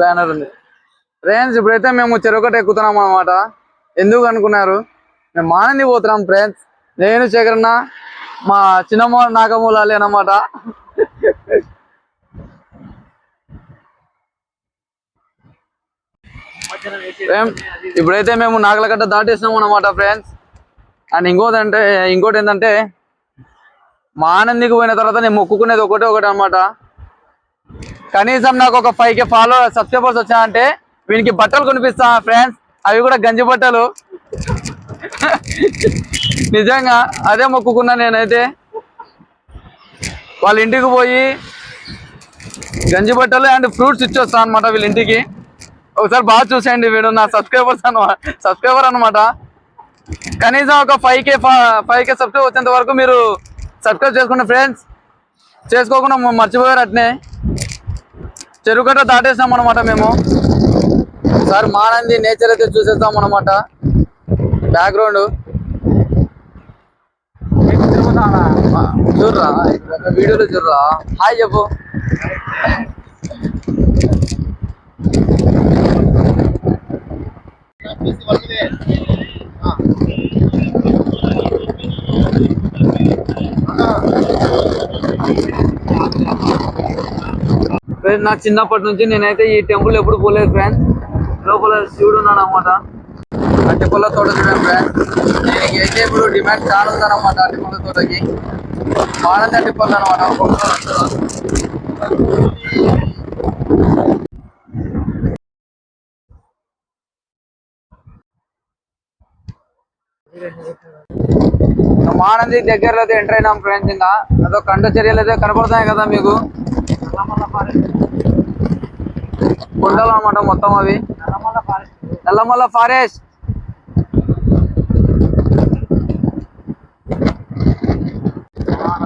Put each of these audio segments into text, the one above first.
Banner ఉంది. Friends ఇప్పుడైతే మేము చెరొకటి ఎక్కుతున్నాం అనమాట ఎందుకు అనుకున్నారు? మేము మానంది పోతున్నాం ఫ్రెండ్స్. నేను శేఖరన్న మా చిన్నమ్మ నాగమూలాలి అన్నమాట. ఇప్పుడైతే మేము నాగలగడ్డ దాటేసినాం అనమాట ఫ్రెండ్స్. అండ్ ఇంకోటి అంటే ఇంకోటి ఏంటంటే మా ఆనందికి పోయిన తర్వాత నేను మొక్కుకునేది ఒకటే ఒకటి అనమాట కనీసం నాకు ఒక ఫైవ్ కే ఫాలో సబ్స్క్రైబర్స్ వచ్చాయంటే వీనికి బట్టలు కొనిపిస్తా ఫ్రెండ్స్ అవి కూడా గంజి బట్టలు. నిజంగా అదే మొక్కుకున్నా నేనైతే. వాళ్ళ ఇంటికి పోయి గంజి బట్టలు అండ్ ఫ్రూట్స్ ఇచ్చొస్తాను అనమాట వీళ్ళ ఇంటికి. ఒకసారి బాగా చూసేయండి వీడు నా సబ్స్క్రైబర్స్ అనమాట సబ్స్క్రైబర్ అనమాట కనీసం ఒక five K five K subscribe వచ్చేంత వరకు మీరు సబ్స్క్రైబ్ చేసుకోండి ఫ్రెండ్స్ చేసుకోకుండా మర్చిపోయారు అట్నే. చెరుకట్ట దాటేసాం అనమాట మేము. సార్ మానంది నేచర్ అయితే చూసేస్తాం అనమాట బ్యాక్గ్రౌండ్ చూడరా వీడియోలో చూడరా. హాయ్ చెప్పు. ఫ్రెండ్స్ నా చిన్నప్పటి నుంచి నేనైతే ఈ టెంపుల్ ఎప్పుడు పోలేదు ఫ్రెండ్స్ లోపల శివుడు ఉన్నాడు అనమాట ఆ టెంపుల్ తోట చూడండి ఫ్రెండ్స్ దీనికి అయితే ఇప్పుడు డిమాండ్ చాలా ఉందన్నమాట ఆ టెంపుల్ తోటకి. ఆనంద టెంపుల్ అనమాట మానంది దగ్గరలో అయితే ఎంటర్ అయినాం ఫ్రెండ్స్ ఇంకా. అదో కండ చర్యలు అయితే కనపడతాయి కదా మీకు. కొండలు అనమాట మొత్తం అవి. నల్లమల్ల ఫారెస్ట్.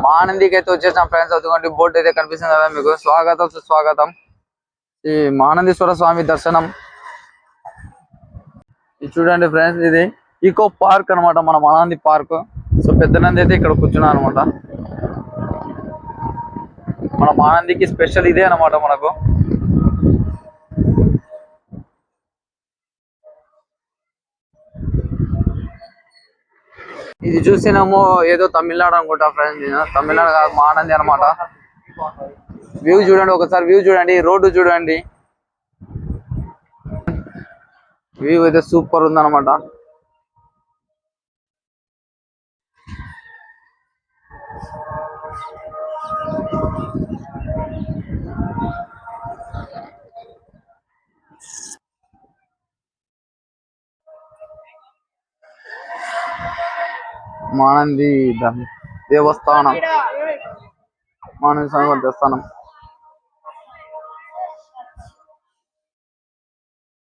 మానందికి అయితే వచ్చేసాం ఫ్రెండ్స్ అదిగోండి బోట్ అయితే కనిపిస్తుంది కదా మీకు. స్వాగతం సుస్వాగతం. ఈ మానందీశ్వర స్వామి దర్శనం. ఇది చూడండి ఫ్రెండ్స్ ఇది ఈకో పార్క్ అన్నమాట మన మానంది పార్క్. సో పెద్ద నంది అయితే ఇక్కడ కూర్చున్నాను అనమాట మన మానందికి స్పెషల్ ఇదే అన్నమాట మనకు. ఇది చూసినాము ఏదో తమిళనాడు అనుకుంటా ఫ్రెండ్స్ తమిళనాడు కాదు మానంది అనమాట వ్యూ చూడండి ఒకసారి వ్యూ చూడండి రోడ్డు చూడండి. వ్యూ అయితే సూపర్ ఉందన్నమాట. మానంది దేవస్థానం. మానంది స్వామి దేవస్థానం.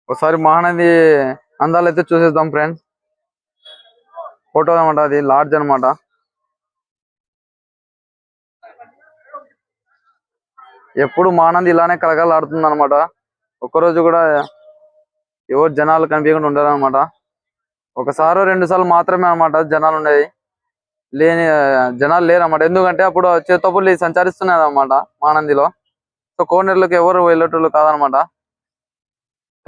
ఒకసారి మహానంది అందాలు అయితే చూసేద్దాం ఫ్రెండ్స్ ఫోటో అనమాట అది లాడ్జ్ అన్నమాట ఎప్పుడు మానంది ఇలానే కలగలాడుతుంది అనమాట ఒక్కరోజు కూడా ఎవరు జనాలు కనిపించకుండా ఉండరు అనమాట ఒకసారి రెండు సార్లు మాత్రమే అన్నమాట జనాలు ఉండేది లేని జనాలు లేరు అన్నమాట ఎందుకంటే అప్పుడు చేతపుల్లి సంచరిస్తున్నది అన్నమాట మానందిలో. సో కోనేరులకు ఎవరు వెళ్ళేటోళ్ళు కాదనమాట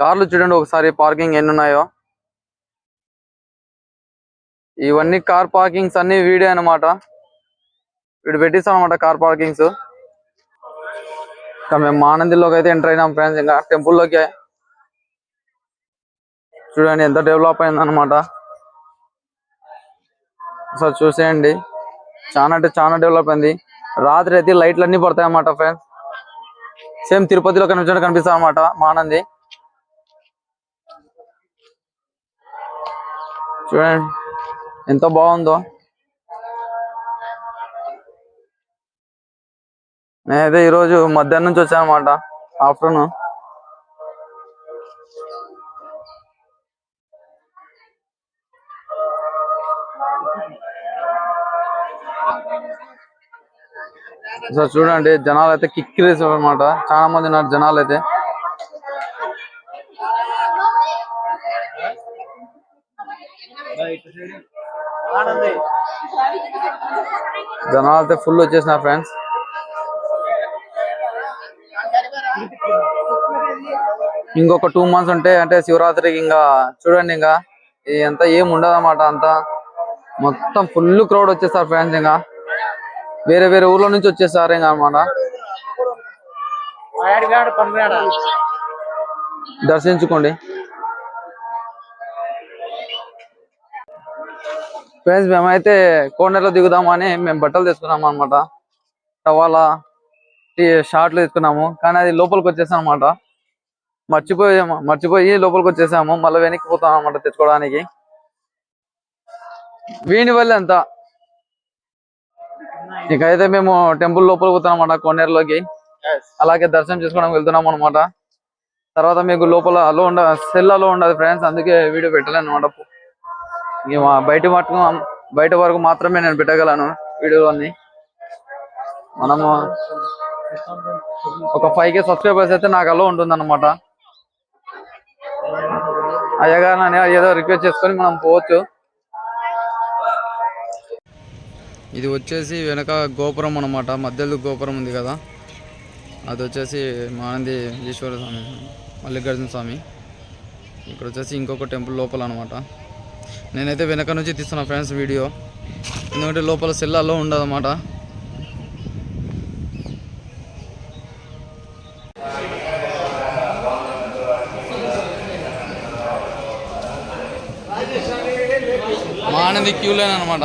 కార్లు చూడండి ఒకసారి పార్కింగ్ ఎన్ని ఉన్నాయో ఇవన్నీ కార్ పార్కింగ్స్ అన్ని వీడే అన్నమాట. వీడు పెట్టిస్తాం అనమాట కార్ పార్కింగ్స్. ఇంకా మేము మానందిలోకి అయితే ఎంటర్ అయినాం ఫ్రెండ్స్ ఇంకా టెంపుల్లోకి. చూడండి ఎంత డెవలప్ అయింది అనమాట ఒకసారి చూసేయండి. చాలా అంటే చాలా డెవలప్ అయింది. రాత్రి అయితే లైట్లు అన్ని పడతాయి అన్నమాట ఫ్రెండ్స్ సేమ్ తిరుపతిలో కనిపించడం కనిపిస్తాయి అనమాట మానంది. చూడండి ఎంత బాగుందో. నేనైతే ఈరోజు మధ్యాహ్నం నుంచి వచ్చానమాట ఆఫ్టర్నూన్. సో చూడండి జనాలు అయితే కిక్కిరేసారు అనమాట చాలా మంది ఉన్నారు జనాలు అయితే జనాలు అయితే ఫుల్ వచ్చేసిన ఫ్రెండ్స్ ఇంకొక టూ మంత్స్ ఉంటే అంటే శివరాత్రికి ఇంకా చూడండి ఇంకా ఈ అంతా ఏం ఉండదు అన్నమాట అంతా. మొత్తం ఫుల్ క్రౌడ్ వచ్చేస్తారు ఫ్రెండ్స్ ఇంకా. వేరే వేరే ఊర్ల నుంచి వచ్చేస్తారు ఇంకా అనమాట దర్శించుకోండి. ఫ్రెండ్స్ మేమైతే కోనేరులో దిగుదామని మేము బట్టలు తీసుకున్నాము అనమాట టవాలా టీ షార్ట్లు తీసుకున్నాము కానీ అది లోపలికి వచ్చేసాం అనమాట మర్చిపోయి మర్చిపోయి లోపలికి వచ్చేసాము. మళ్ళీ వెనక్కి పోతాం అనమాట తెచ్చుకోవడానికి. వీని వల్ల ఎంత? ఇకైతే మేము టెంపుల్ లోపలికి పోతాం అనమాట కోనేరులోకి. అలాగే దర్శనం చేసుకోవడానికి వెళ్తున్నాం అనమాట తర్వాత మీకు లోపల అలో ఉండ సెల్ అలో ఉండదు ఫ్రెండ్స్ అందుకే వీడియో పెట్టలేను అనమాట బయట మటుకు బయట వరకు మాత్రమే నేను పెట్టగలను వీడియోలన్నీ. మనము ఒక ఫైవ్ కే సబ్స్క్రైబర్స్ అయితే నాకు అలో ఉంటుంది అనమాట అయ్యగారిని ఏదో రిక్వెస్ట్ చేసుకొని మనం పోవచ్చు. ఇది వచ్చేసి వెనక గోపురం అనమాట మధ్యలో గోపురం ఉంది కదా. అది వచ్చేసి మానంది ఈశ్వర స్వామి మల్లికార్జున స్వామి. ఇక్కడ వచ్చేసి ఇంకొక టెంపుల్ లోపల అనమాట నేనైతే వెనక నుంచి తీస్తున్నా ఫ్రెండ్స్ వీడియో. ఎందుకంటే లోపల సెల్లాలో ఉండదన్నమాట. మానది క్యూ లేనమాట అనమాట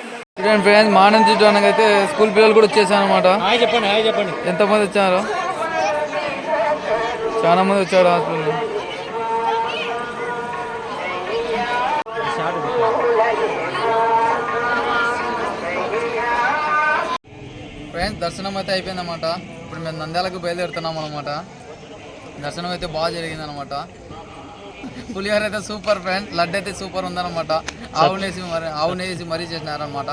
చూడండి ఫ్రెండ్స్ మానం చూడడానికి అయితే స్కూల్ పిల్లలు కూడా వచ్చేసారు అనమాట చెప్పండి చెప్పండి. ఎంతమంది వచ్చారు? చాలా మంది వచ్చారు హాస్పిటల్ ఫ్రెండ్స్ దర్శనం అయితే అయిపోయిందన్నమాట. ఇప్పుడు మేము నంద్యాలకు బయలుదేరుతున్నాం అనమాట దర్శనం అయితే బాగా జరిగింది అనమాట పులిహోర అయితే సూపర్ ఫ్రెండ్ లడ్డు అయితే సూపర్ ఉందన్నమాట. ఆవునేసి మరి ఆవునేసి మరీ చేసినారనమాట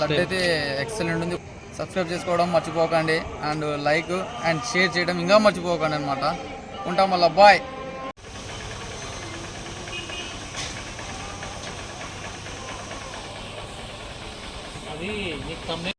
లడ్డు అయితే ఎక్సలెంట్ ఉంది. సబ్స్క్రైబ్ చేసుకోవడం మర్చిపోకండి. అండ్ లైక్ అండ్ షేర్ చేయడం ఇంకా మర్చిపోకండి అనమాట ఉంటాం మళ్ళీ. బాయ్. అది నీకు